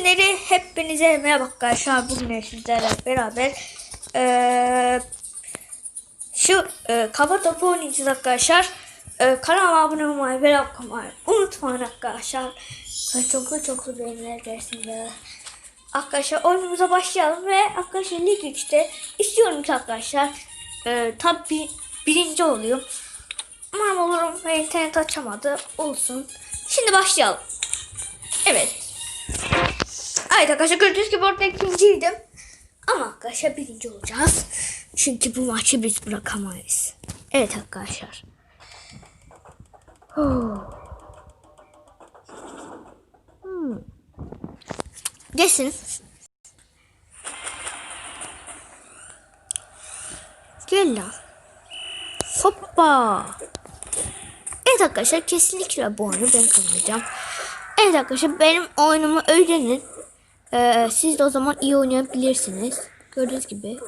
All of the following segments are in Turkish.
günleri hepinize merhaba arkadaşlar. Bugün sizlerle beraber eee, şu eee kafa topu oynayacağız arkadaşlar. Eee kanalıma abone olmayı ve like atmayı unutmayın arkadaşlar. Ve çoklu çoklu beğeniler gelsin Arkadaşlar oyunumuza başlayalım ve arkadaşlar Lig 3'te istiyorum ki arkadaşlar eee tabi birinci olayım. Umarım olurum ve internet açamadı. Olsun. Şimdi başlayalım. Evet. Evet arkadaşlar gördüğünüz gibi orada ikinciydim. Ama arkadaşlar birinci olacağız. Çünkü bu maçı biz bırakamayız. Evet arkadaşlar. Hmm. Geçsin. Gel lan. Hoppa. Evet arkadaşlar kesinlikle bu oyunu ben kazanacağım. Evet arkadaşlar benim oyunumu öğrenin. Ee, siz de o zaman iyi oynayabilirsiniz. Gördüğünüz gibi.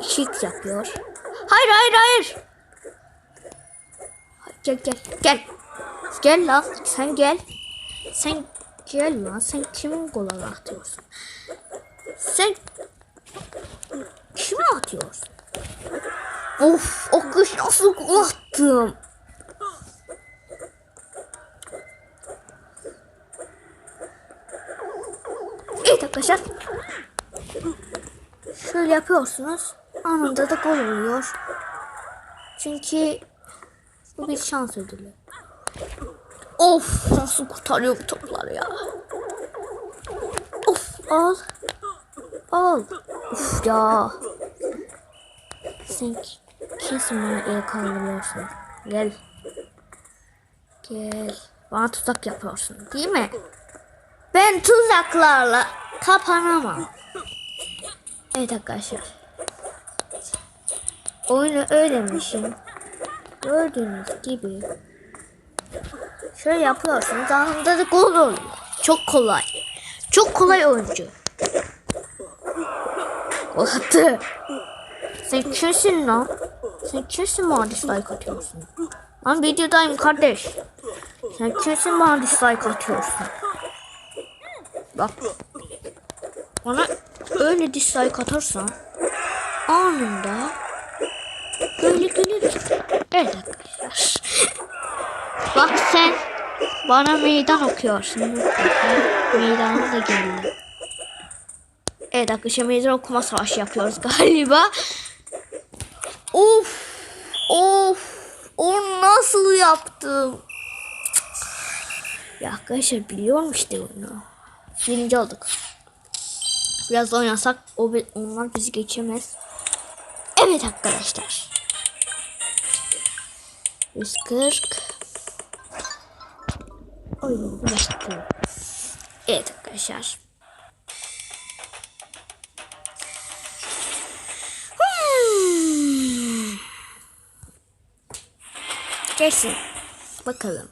2x yapıyor. Hayır hayır hayır. Gel gel gel. Gel lan sen gel. Sen gel lan sen kimin golü atıyorsun? Sen kime atıyorsun? Of o kış nasıl attım. Evet arkadaşlar. Şöyle yapıyorsunuz. Anında da gol oluyor. Çünkü bu bir şans ödülü. Of nasıl kurtarıyor bu topları ya. Of al. Al. Of ya. Sen kesin bana el kaldırıyorsun. Gel. Gel. Bana tuzak yapıyorsun değil mi? Ben tuzaklarla kapanamam. Evet arkadaşlar. Oyunu öğrenmişim. Gördüğünüz gibi. Şöyle yapıyorsunuz. Anında da gol oluyor. Çok kolay. Çok kolay oyuncu. Gol attı. Sen kimsin lan? Sen kimsin bana dislike atıyorsun? Lan videodayım kardeş. Sen kimsin bana dislike atıyorsun? Bak. Bana öyle dislike atarsan anında böyle gelirim. Evet arkadaşlar. Bak sen bana meydan okuyorsun. Meydanı da geldi. Evet arkadaşlar meydan okuma savaşı yapıyoruz galiba. Of. Of. Onu nasıl yaptım? Ya arkadaşlar biliyorum işte onu. Birinci olduk. Biraz oynasak o onlar bizi geçemez. Evet arkadaşlar. 140 Oyunu başlattım. Evet arkadaşlar. Hmm. Geçsin. Bakalım.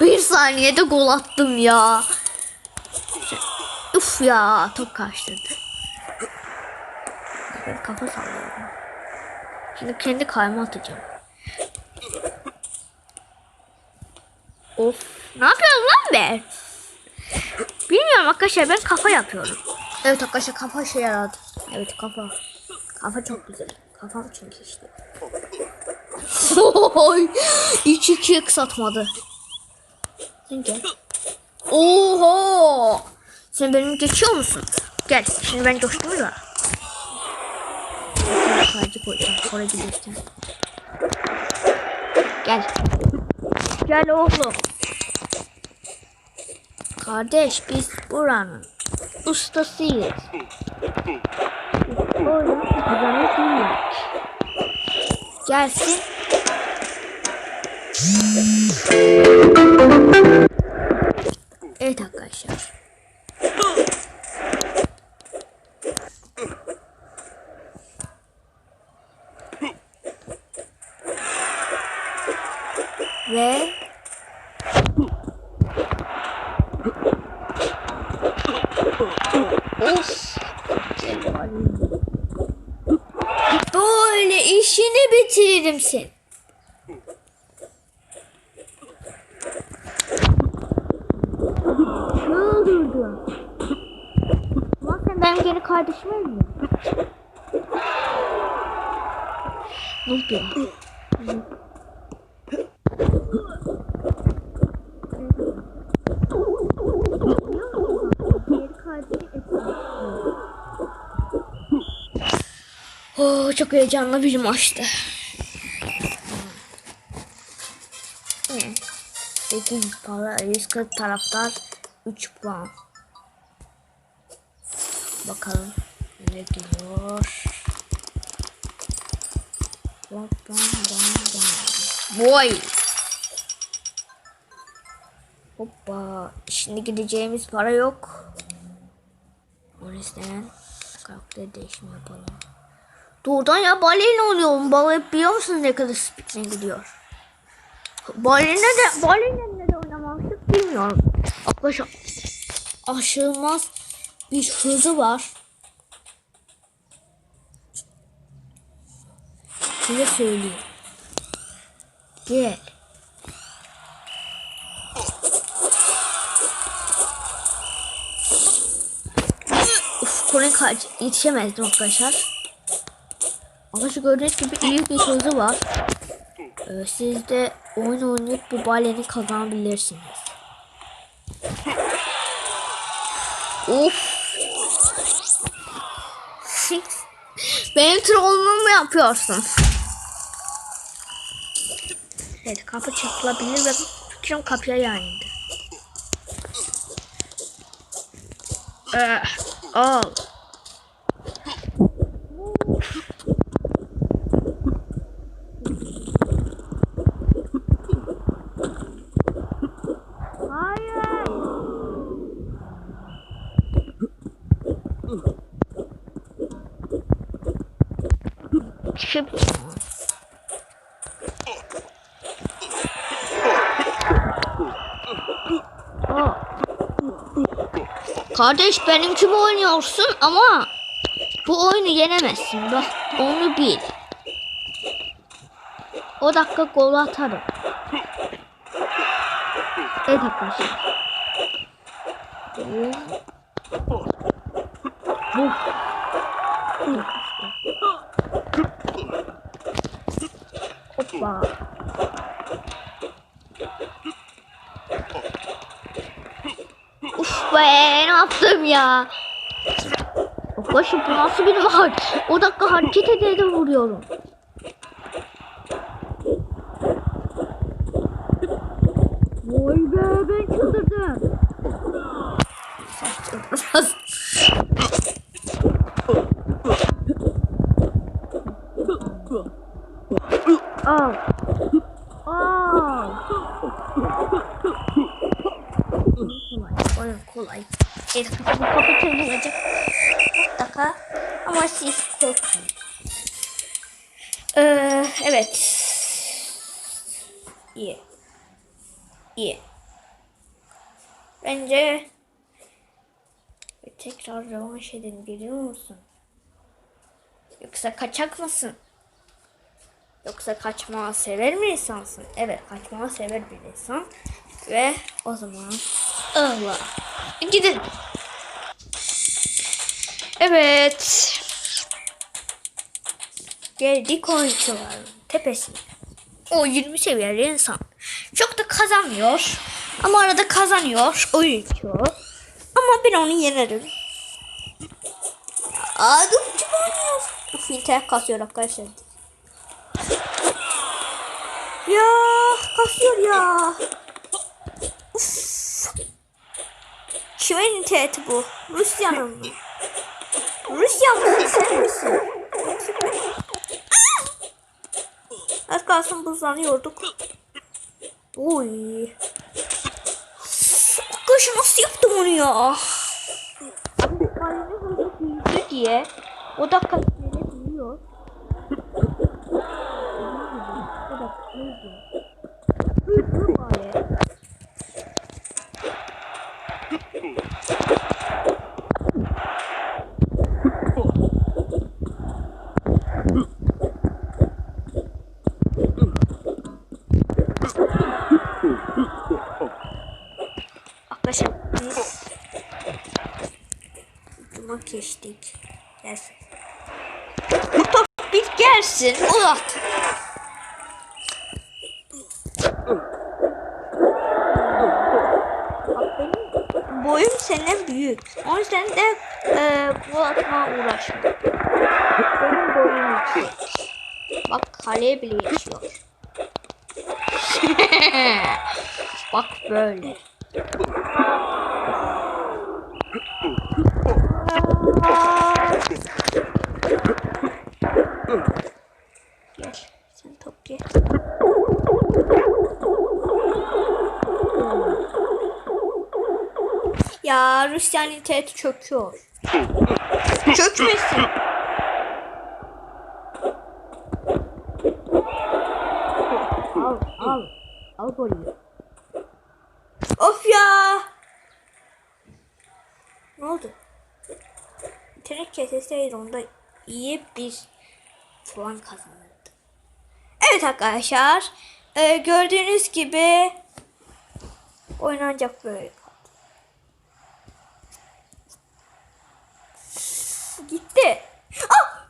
Bir saniyede gol attım ya. Uf ya top kaçtırdı. Ben kafa sallıyorum. Şimdi kendi kayma atacağım. Of. Ne yapıyorum lan ben? Bilmiyorum arkadaşlar ben kafa yapıyorum. Evet arkadaşlar kafa şey yaradı. Evet kafa. Kafa çok güzel. Kafam çünkü işte. Oy, hiç ikiye kısaltmadı. Sen gel. Oho! Sen benim geçiyor musun? Gel. Şimdi ben coştum da. Sadece koyacağım. Oraya gidiyorsun. Gel. Gel oğlum. Kardeş biz buranın ustasıyız. Biz oyun kazanı değiliz. Gelsin. Evet arkadaşlar. öldürdün? Ulan sen benim geri kardeşim mi? Vurdu. Oh, çok heyecanlı bir maçtı. Peki para 140 taraftar 3 puan. Bakalım ne geliyor. Bam bam bam. Boy. Hoppa. Şimdi gideceğimiz para yok. O yüzden karakter değişimi yapalım. Doğrudan ya balayla oluyorum. Balay biliyor musunuz ne kadar speedine gidiyor? Balayla de balayla de oynamamıştık bilmiyorum. Arkadaşlar aşılmaz bir hızı var. Size söyleyeyim. Gel. Kaç yetişemezdim arkadaşlar. Arkadaşlar gördüğünüz gibi iyi bir hızı var. Ee, siz de oyun oynayıp bu baleni kazanabilirsiniz. Of. Benim trollümü mü yapıyorsun? Evet kapı çekilebilir ve fikrim kapıya yayıldı. Ee, al. Hayır. Çıkıp Aa. Kardeş benim gibi oynuyorsun ama bu oyunu yenemezsin. Bak onu bil. O dakika gol atarım. Evet arkadaşlar. Bu. Hoppa. Uf be ne yaptım ya. Arkadaşlar bu nasıl bir maç? O dakika hareket ede de vuruyorum. Vay be ben çıldırdım. Al. Al. kolay. Oyun kolay. Evet kapı kapı çözülecek. Mutlaka. Ama siz korkmayın. Ee, evet. İyi. İyi. Bence edin biliyor musun? Yoksa kaçak mısın? Yoksa kaçmağı sever mi insansın? Evet kaçmağı sever bir insan. Ve o zaman Allah. Gidin. Evet. Geldik oyuncuların tepesine. O 20 seviyeli insan. Çok da kazanmıyor. Ama arada kazanıyor oyuncu. Ama ben onu yenerim. Aa dur çıkamıyor. Uf internet kasıyor arkadaşlar. Ya kasıyor ya. Uf. Kimin interneti bu? Rusya'nın mı? Rusya mı? Sen misin? Az kalsın buzlanıyorduk. Oy. Arkadaşlar nasıl yaptım onu ya? Diye o da kaçmayı biliyor. O da büyüdü. Büyüdü bari. Arkadaşlar biz Duma geçtik. Gelsin. Top bir gelsin. Uzat. Boyum senden büyük. O yüzden de e, bu atma uğraşma. Benim boyum yüksek. Bak kaleye bile geçiyor. Bak böyle. Gel sen top gel. Ya Rusyan interneti çöküyor. Çökmesin. Al al. Al golü. Of ya. Ne oldu? İnternet keseseydi onda iyi bir puan kazanırdı. Evet arkadaşlar. e, gördüğünüz gibi oynanacak böyle. Gitti. Ah!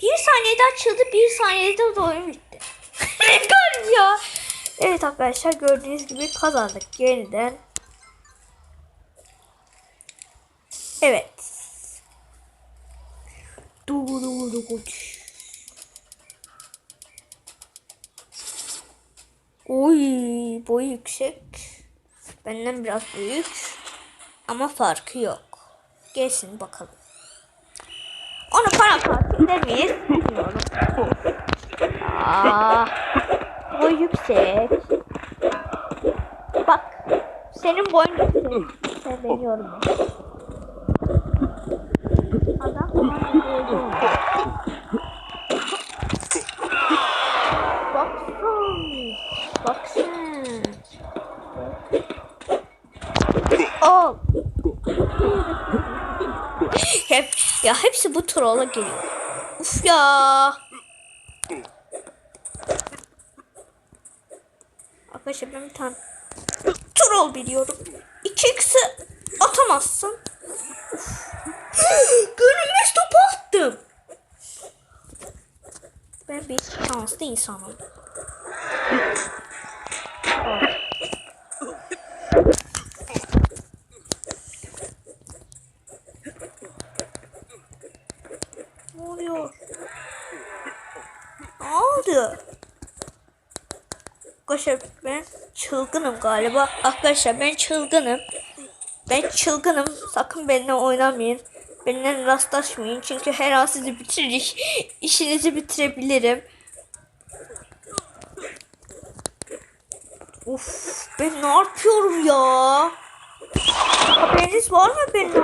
Bir saniyede açıldı, bir saniyede de oyun bitti. garip ya. Evet arkadaşlar gördüğünüz gibi kazandık yeniden. Evet. Du du du. Oy boyu yüksek. Benden biraz büyük. Ama farkı yok. Gelsin bakalım. Onu para partilde miyiz? Bilmiyorum. Aa, boy yüksek. Bak. Senin boyun yüksek. Sen beni yorma. Adam Baksın. Baksın. Al. Hep ya hepsi bu trolla geliyor. Uf ya. Arkadaşlar ben bir tane troll biliyorum. 2x'i atamazsın. Uf. Görünmez topu attım. Ben bir şanslı insanım. Ne oluyor? Ne oldu? Arkadaşlar ben çılgınım galiba. Arkadaşlar ben çılgınım. Ben çılgınım. Sakın benimle oynamayın. Benimle rastlaşmayın. Çünkü her an sizi bitirir. işinizi bitirebilirim. Of ben ne yapıyorum ya? Haberiniz var mı ben ne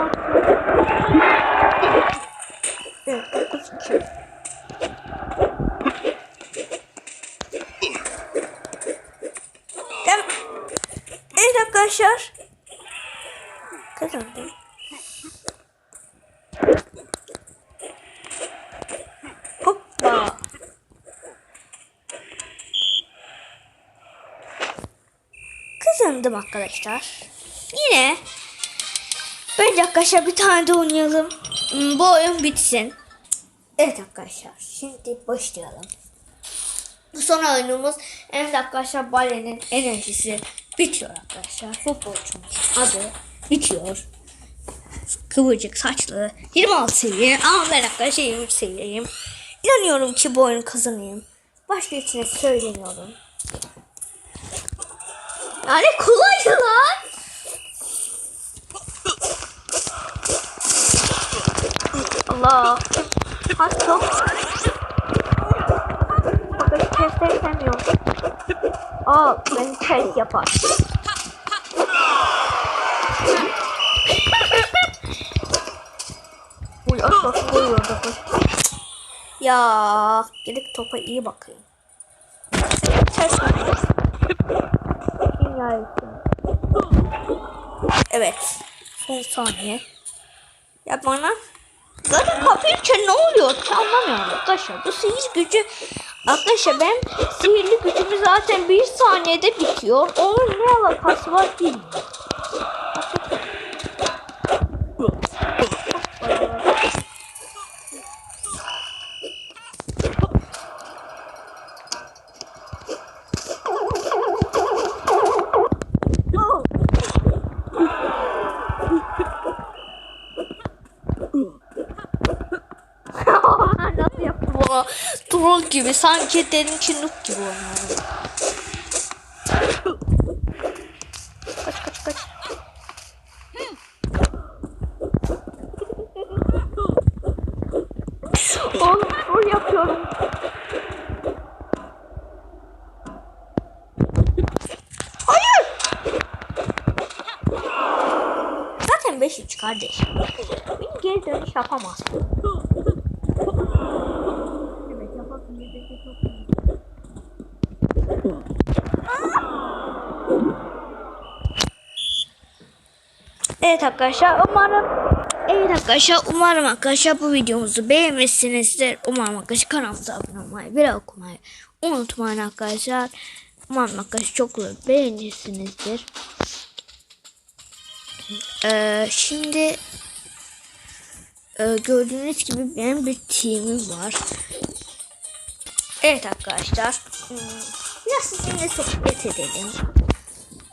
Kazandım arkadaşlar. Yine Bence arkadaşlar bir tane de oynayalım. Hmm, Bu oyun bitsin. Evet arkadaşlar şimdi başlayalım. Bu son oyunumuz evet arkadaşlar Bale'nin enerjisi bitiyor arkadaşlar. Futbolcumuz adı bitiyor. Kıvırcık saçlı 26 seviye ama ben arkadaşlar 23 seviyeyim. İnanıyorum ki bu oyunu kazanayım. Başka içine söyleniyorum. Yani kolay lan. Allah. Kaç çok. Bakın test edemiyorum. Aa beni test yapar. Uy aşağı koyuyor da. Ya gidip topa iyi bakayım. Ters? Evet. Son saniye. Ya bana zaten kapıyken ne oluyor anlamıyorum arkadaşlar. Bu sihir gücü arkadaşlar ben sihirli gücümü zaten bir saniyede bitiyor. Onun ne alakası var bilmiyorum. Gibi sanki dedim ki noob gibi oynuyorum. Kaç kaç kaç. Oğlum rol yapıyorum. Hayır. Zaten 5-3 kardeş. Benim geri dönüş yapamaz. Evet yapasın. Evet arkadaşlar umarım Evet arkadaşlar umarım arkadaşlar bu videomuzu beğenmişsinizdir. Umarım arkadaşlar kanalımıza abone olmayı ve okumayı unutmayın arkadaşlar. Umarım arkadaşlar çok beğenirsinizdir. Ee, şimdi e, gördüğünüz gibi benim bir team'im var. Evet arkadaşlar. hmm, Biraz sizinle sohbet edelim.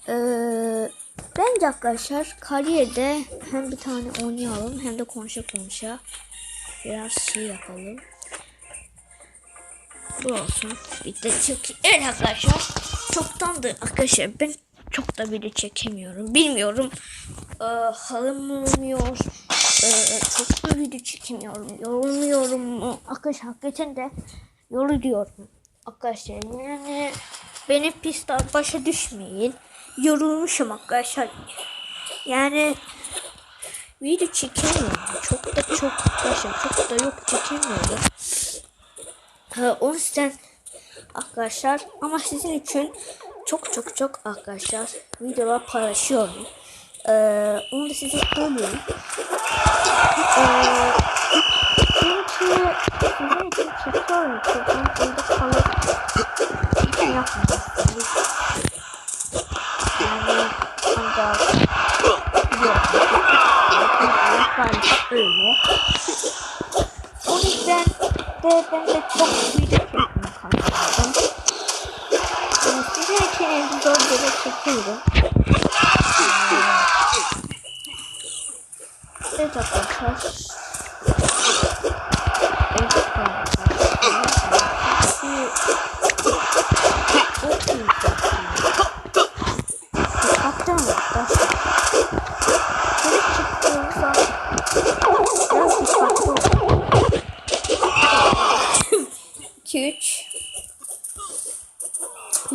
Ee, bence arkadaşlar kariyerde hem bir tane oynayalım hem de konuşa konuşa biraz şey yapalım. Bu olsun. Bir de çok Evet arkadaşlar. Çoktandır arkadaşlar ben çok da video çekemiyorum. Bilmiyorum. Ee, halım olmuyor? Ee, çok da video çekemiyorum. Yorulmuyorum mu? Arkadaşlar hakikaten de yoruluyorum. Arkadaşlar yani beni pistten başa düşmeyin. Yorulmuşum arkadaşlar. Yani video çekemiyorum. Çok da çok arkadaşlar çok da yok çekemiyorum. Ha, o yüzden arkadaşlar ama sizin için çok çok çok arkadaşlar videolar paylaşıyorum. Ee, onu da size söylüyorum. Ee, çünkü sizin için çekiyorum ki ben evde kalıp hiç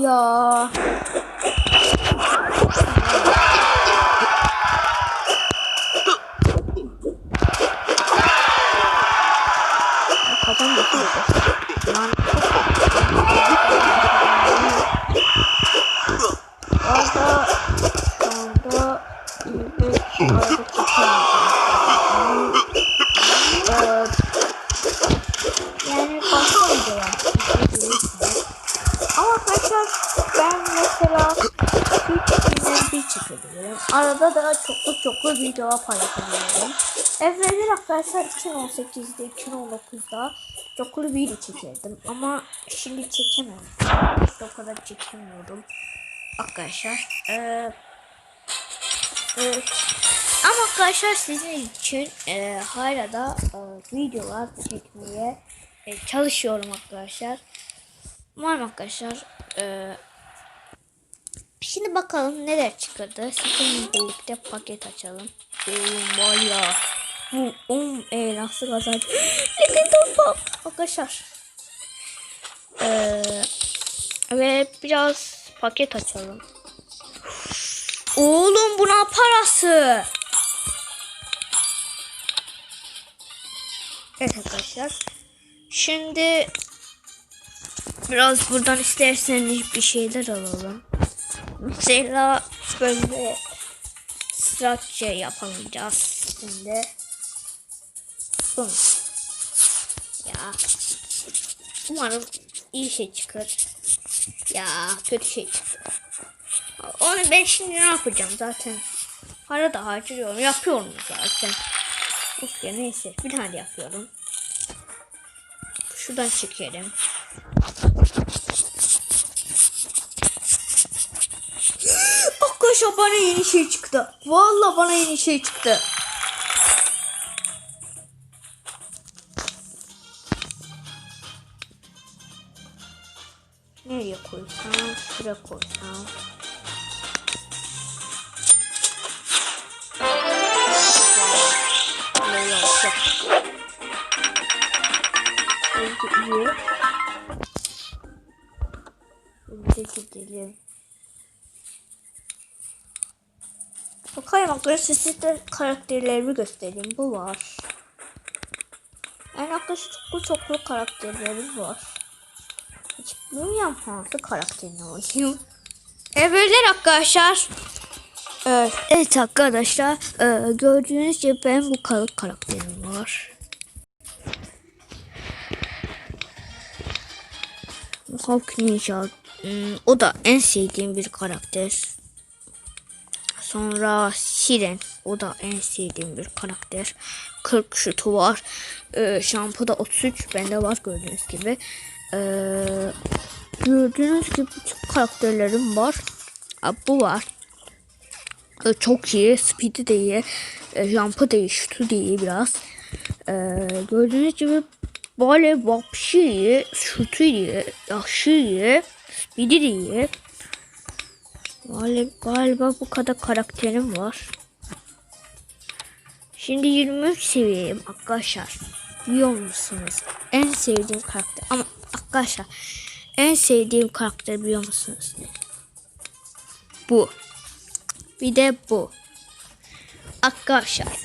Ya. Çekebilirim. Arada da çoklu çoklu video paylaşabilirim. Evreler arkadaşlar 2018'de 2019'da çoklu video çekirdim. Ama şimdi çekemem. İşte o kadar çekemiyorum. Arkadaşlar. Ee, e, ama arkadaşlar sizin için e, hala da e, videolar çekmeye e, çalışıyorum arkadaşlar. Umarım arkadaşlar e, şimdi bakalım neler çıkardı. Sizinle birlikte paket açalım. Oğlum var ya. Bu um e nasıl kazanç. Neden toplam? Arkadaşlar. E, ve biraz paket açalım. Oğlum buna parası. Evet arkadaşlar. Şimdi biraz buradan isterseniz bir şeyler alalım. Mesela böyle strateji yapamayacağız şimdi. Bum. Ya. Umarım iyi şey çıkar. Ya kötü şey çıktı. Onu ben şimdi ne yapacağım zaten. Para da harcıyorum. Yapıyorum zaten. Of ya neyse. Bir tane yapıyorum. Şuradan çekelim. Arkadaşlar bana yeni şey çıktı. Valla bana yeni şey çıktı. Nereye koysam? Şuraya koysam. Arkadaşlar size karakterlerimi göstereyim. Bu var. Yani arkadaşlar çoklu çoklu karakterlerim var. Hiç bilmiyorum hangi karakterini oynayayım. Evet arkadaşlar. Evet, evet arkadaşlar. e, gördüğünüz gibi ben bu kalıp karakterim var. Hulk Ninja. hmm, O da en sevdiğim bir karakter. Sonra Siren. O da en sevdiğim bir karakter. 40 şutu var. Ee, şampu da 33. Bende var gördüğünüz gibi. Ee, gördüğünüz gibi bütün karakterlerim var. Ha, bu var. Ee, çok iyi. Speed'i de iyi. Ee, jump'ı da iyi. Şutu da iyi biraz. Ee, gördüğünüz gibi böyle vapşi iyi. Şutu iyi. Yaşı iyi. Speed'i de iyi. Galiba, bu kadar karakterim var. Şimdi 23 seviyeyim arkadaşlar. Biliyor musunuz? En sevdiğim karakter. Ama arkadaşlar en sevdiğim karakter biliyor musunuz? Bu. Bir de bu. Arkadaşlar.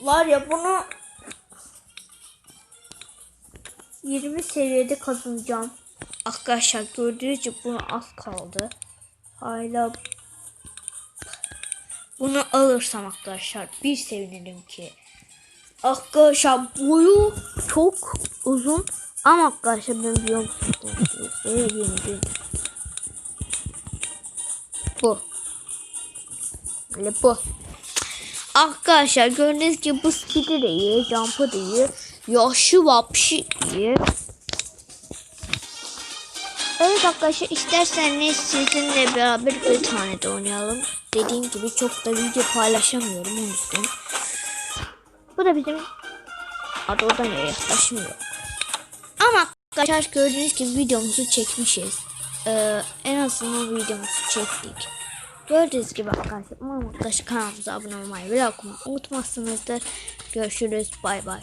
Var ya bunu 20 seviyede kazanacağım. Arkadaşlar gördüğünüz gibi buna az kaldı. Hala bunu alırsam arkadaşlar bir sevinirim ki. Arkadaşlar boyu çok uzun ama arkadaşlar ben biliyor musunuz? Böyle diyeyim. Bu. Böyle bu. Arkadaşlar gördüğünüz gibi bu speed'i de iyi, jump'ı da iyi, yaşı vapşi iyi. Evet arkadaşlar isterseniz sizinle beraber bir tane de oynayalım. Dediğim gibi çok da video paylaşamıyorum o yüzden. Bu da bizim adı oradan yaklaşmıyor. Ama arkadaşlar gördüğünüz gibi videomuzu çekmişiz. Ee, en azından videomuzu çektik. Gördüğünüz gibi arkadaşlar umarım kanalımıza abone olmayı ve like atmayı unutmazsınızdır. Görüşürüz bay bay.